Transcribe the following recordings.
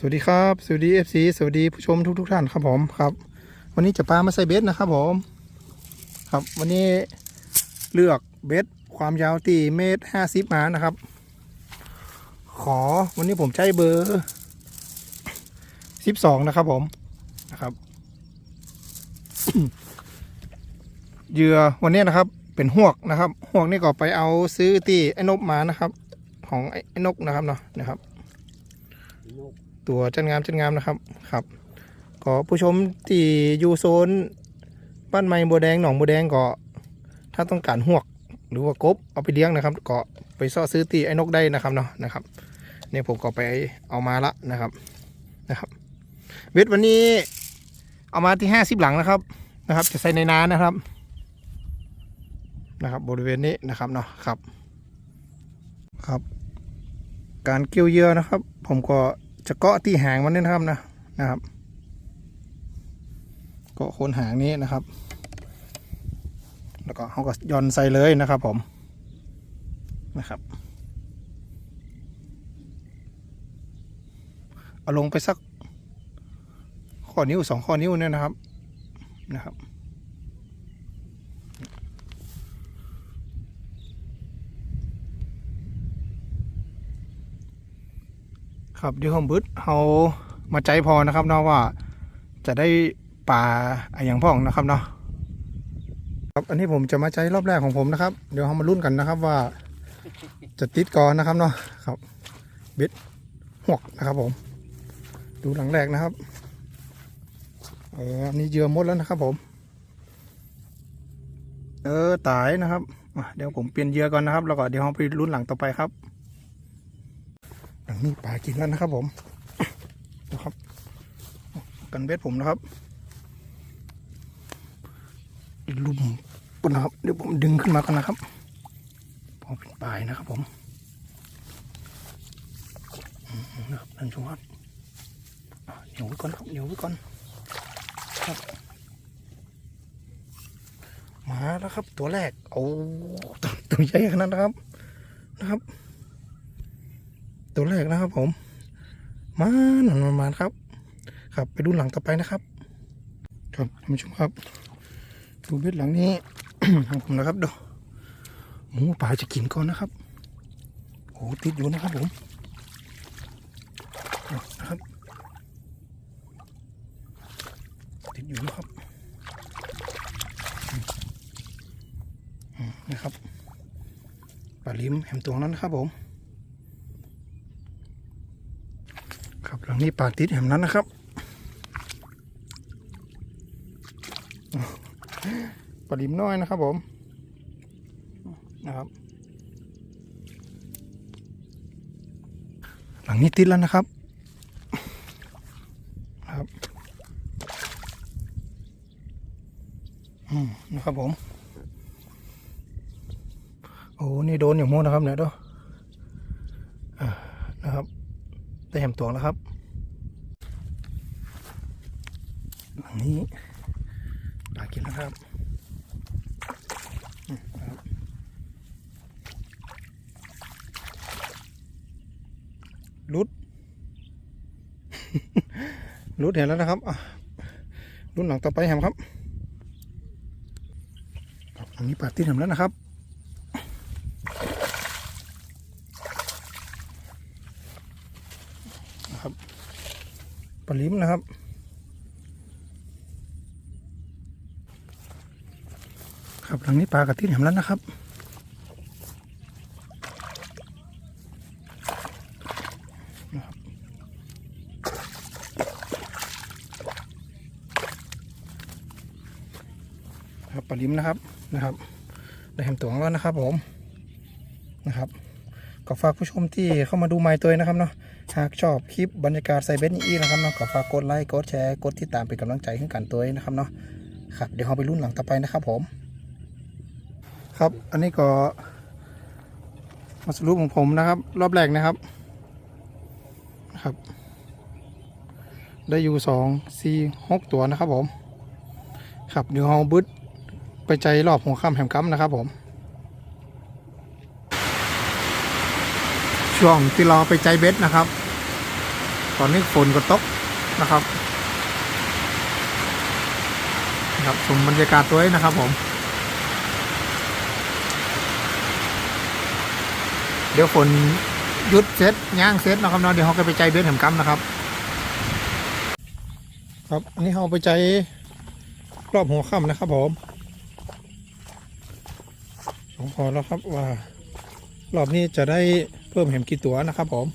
สวัสดีครับสวัสดี FC สวัสดีผู้ชมทุกทท่านครับผมครับ วันนี้จะปลามาใส่เบสนะครับผมครับวันนี้เลือกเบสความยาวตีเมตรห้าสิบมานะครับ ขอวันนี้ผมใช้เบอร์สิบสองนะครับผมนะครับเหยื่อวันนี้นะครับ เป็นหวกนะครับหวกนี่ก็ไปเอาซื้อตีไอ้นกมานะครับ ของไอ้นกนะครับเนาะนะครับ ตัวจันงามจันงามนะครับครับก็ผู้ชมที่อยู่โซนบ้านไม้บัวแดงหนองบัวแดงก็ถ้าต้องการหวกหรือว่ากบเอาไปเลี้ยงนะครับ ก็ไปซ่อซื้อตีไอ้นกได้นะครับเนาะนะครับเนี่ยผมก็ไปเอามาละนะครับนะครับเบ็ดวันนี้เอามาที่ห้าสิบหลังนะครับนะครับ จะใส่ในนานะครับนะครับ บริเวณนี้นะครับเนาะครับครับ การเกี่ยวเยื่อนะครับ ผมก็ จะเกาะที่หางมันนี่นะครับนะนะครับเกาะโคนหางนี้นะครับ แล้วก็เขาก็ย่อนใส่เลยนะครับผมนะครับเอาลงไปสักข้อนิ้วสองข้อนิ้วเนี่ยนะครับนะครับ ครับเดี๋ยวผมบึดเขามาใจพอนะครับเนาะว่าจะได้ปลาอะไรอย่างพ่องนะครับเนาะครับอันนี้ผมจะมาใจรอบแรกของผมนะครับ เดี๋ยวเรามาลุ้นกันนะครับว่า จะติดก่อนนะครับเนาะครับบ็ดหวกนะครับผม ดูหลังแรกนะครับเอออันนี้เยื่อมดแล้วนะครับผม เออตายนะครับเดี๋ยวผมเปลี่ยนเยื่อก่อนนะครับ แล้วก็เดี๋ยวเราไปลุ้นหลังต่อไปครับ หลังนี้ปลากินแล้วนะครับผมนะครับ กันเบ็ดผมนะครับลุมปุ่นนะครับเดี๋ยวผมดึงขึ้นมากันนะครับพอเป็นปลายนะครับผมนะครับท่านชมครับเหนียวไว้ก่อนครับเหนียวไว้ก่อนครับ มาแล้วครับตัวแรกโอ้ตัวตัวใหญ่ขนาดนะครับนะครับ ตัวแรกนะครับผม มาหนอนมาครับ ครับไปดูหลังต่อไปนะครับ ครับท่านผู้ชมครับ ดูเบ็ดหลังนี้ของผมนะครับดูหมูป่าจะกินก่อนนะครับโอ้ติดอยู่นะครับผมนะครับติดอยู่นะครับนะครับปลาลิมแหมตัวนั้นนะครับผม ครับหลังนี้ปากติดแหมนั้นนะครับปลาดิมน้อยนะครับผมนะครับ หลังนี้ติดแล้วนะครับครับอืมนะครับผมโอ้นี่โดนอย่างโม่นะครับเนี่ยด้วยนะครับได้แหมตัวแล้วครับ หลังนี้ปลากินแล้วครับอืมครับรุดรุดเห็นแล้วนะครับรุ่นหลังต่อไปแฮมครับครับอันนี้ปลาที่ทำแล้วนะครับนะครับปลาลิ้มนะครับ ครับหลังนี้ปลากระติ้นแหมแล้วนะครับนะครับปลาลิ้มนะครับนะครับได้แหมตัวแล้วนะครับผมนะครับก็ฝากผู้ชมที่เข้ามาดูไม้ตัวนะครับเนาะหากชอบคลิปบรรยากาศใส่เบสนี้นะครับเนาะก็ฝากกดไลค์กดแชร์กดติดตามเป็นกำลังใจให้กันตัวนะครับเนาะครับเดี๋ยวเราไปรุ่นหลังต่อไปนะครับผม ครับ อันนี้ก็มาสรุปของผมนะครับ รอบแรกนะครับครับ ได้อยู่สองสี่หกตัวนะครับผมครับเดี๋ยวเราบึดไปใจรอบหัวค่ำแหมกัมนะครับผม ช่วงที่เราไปใจเบสนะครับ ตอนนี้ฝนก็ตกนะครับ ครับชมบรรยากาศตัวเองนะครับผม ดี๋ยวฝนยุดเซตย่างเซตนะครับเนาะเดี๋ยวเขาก็ไปใจเบ็ดแหมกำนะครับ ครับอันนี้เขาไปใจรอบหัวค่ำนะครับผมผมพอแล้วครับว่า รอบนี้จะได้เพิ่มแหมกี่ตัวนะครับผม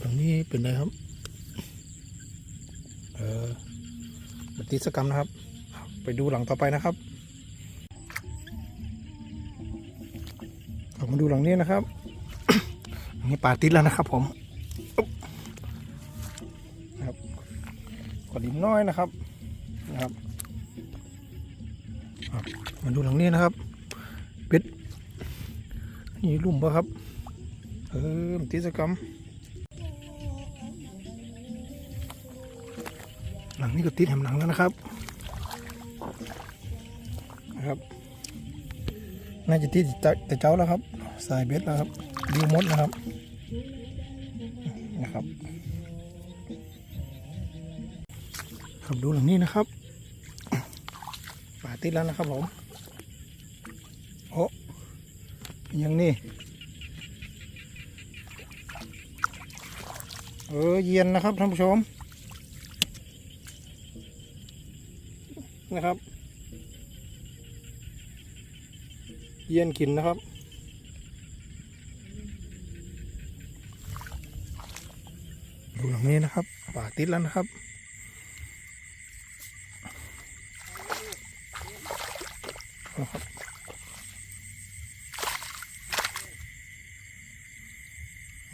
ตรงนี้เป็นไรครับ เออ บัติสกรรมนะครับ ไปดูหลังต่อไปนะครับกลับมาดูหลังนี้นะครับ อันนี้ป่าติดแล้วนะครับผมอุ๊บนะครับกดดินน้อยนะครับนะครับ มาดูหลังนี้นะครับเป็ดนี่ลุ่มปะครับ เออบัติสกรรม ลังนี้ก็ติดแหมหลังแล้วนะครับนะครับน่าจะติดแต่เจ้าแล้วครับ สายเบ็ดแล้วครับดีมดนะครับนะครับครับดูหลังนี้นะครับป่าติดแล้วนะครับผมโอ้ยังนี่เออเย็นนะครับท่านผู้ชม นะครับ เย็นกินนะครับดูหลังนี้นะครับป่าติดแล้วนะครับนะครับ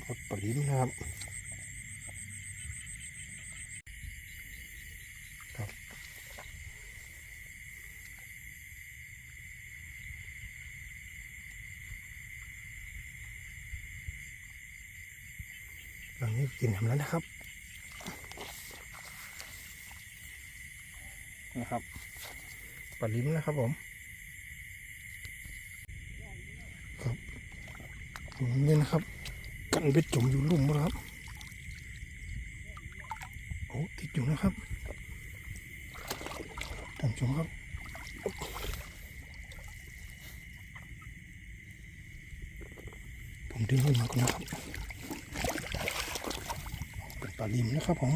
กดปริมนะครับ กินทำแล้วนะครับนะครับปลาลิ้มนะครับผมครับนี่นะครับ กันเบ็ดจมอยู่ลุ่มนะครับโอ้ติดอยู่นะครับท่านผู้ชมครับผมดึงขึ้นมาก่อนนะครับ เป็นปลาลิมนะครับผม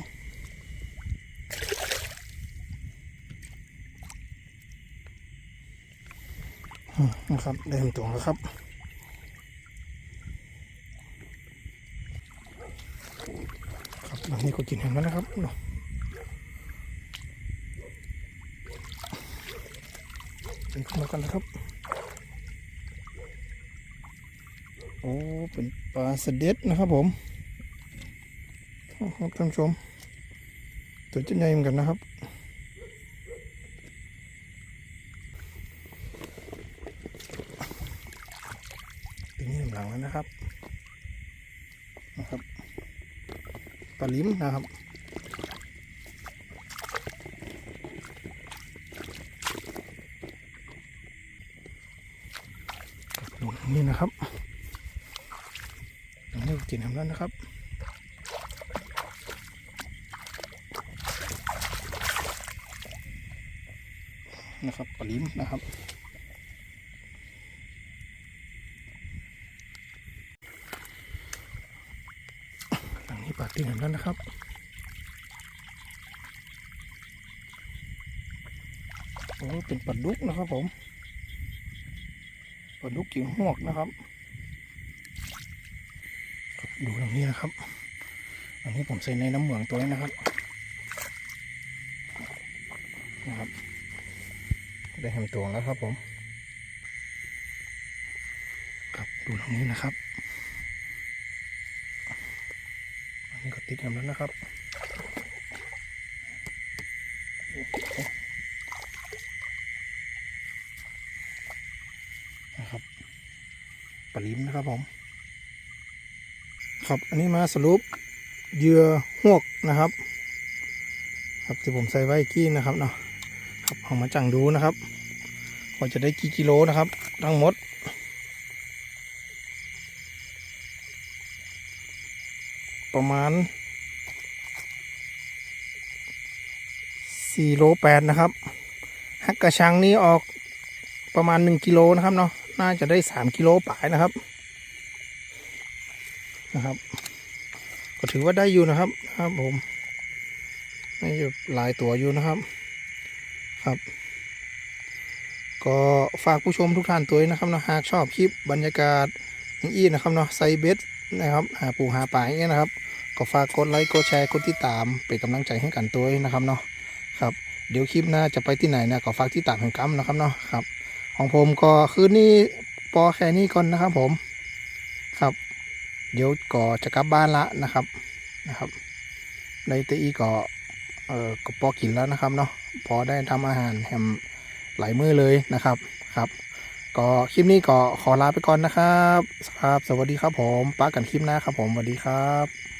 นะครับได้เห็นตัวแล้วครับครับหลังนี้ก็กินเห็นแล้วนะครับเนาะเป็นขึ้นมากันนะครับ โอ้เป็นปลาสเด็ดนะครับผม ครับท่านผู้ชมตัวจะใหญ่เหมือนกันนะครับตัวนี้หลังแล้วนะครับนะครับปลาลิ้มนะครับดูตรงนี้นะครับตรงนี้กินทำแล้วนะครับ นะครับป ลิมนะครับ หลังนี้ปลาติ้งเห็นแล้วนะครับโอ้เป็นปลาดุกนะครับผมปลาดุกกิ่งหวกนะครับครับ ดูตรงนี้นะครับ อันนี้ผมใส่ในน้ำเหมืองตัวนี้นะครับ นะครับ ได้แฮมตัวแล้วครับผม ครับดูตรงนี้นะครับ อันนี้ก็ติดแฮมแล้วนะครับนะครับปลาลิ้มนะครับผม ครับอันนี้มาสรุปเหยื่อหวกนะครับ ครับที่ผมใส่ไว้กี้นะครับเนาะครับเอามาจังดูนะครับ ว่าจะได้กี่กิโลนะครับ ทั้งหมด ประมาณ4โล8นะครับหักกระชังนี้ออกประมาณ 1กิโลนะครับเนาะน่าจะได้ 3กิโลปลายนะครับนะครับ ก็ถือว่าได้อยู่นะครับครับผมได้อยู่หลายตัวอยู่นะครับครับ ก็ฝากผู้ชมทุกท่านตัวนะครับเนาะหากชอบคลิปบรรยากาศอย่างอี้นะครับเนาะไซเบสนะครับหาปูหาปลาอย่างเงี้ยนะครับ ก็ฝากกดไลค์กดแชร์กดติดตามเป็นกำลังใจให้กันตัวนะครับเนาะครับเดี๋ยวคลิปหน้าจะไปที่ไหนนะก็ฝากที่ตามแห่งกัมนะครับเนาะครับ ของผมก็คืนนี้ปอแค่นี้ก่อนนะครับผมครับ เดี๋ยวก็จะกลับบ้านละนะครับนะครับในเตอีก็เอ่อก็พอกินแล้วนะครับเนาะพอได้ทำอาหารแฮม หลายมือเลยนะครับครับก็คลิปนี้ก็ขอลาไปก่อนนะครับครับ สวัสดีครับผมป้ากันคลิปหน้าครับผมสวัสดีครับ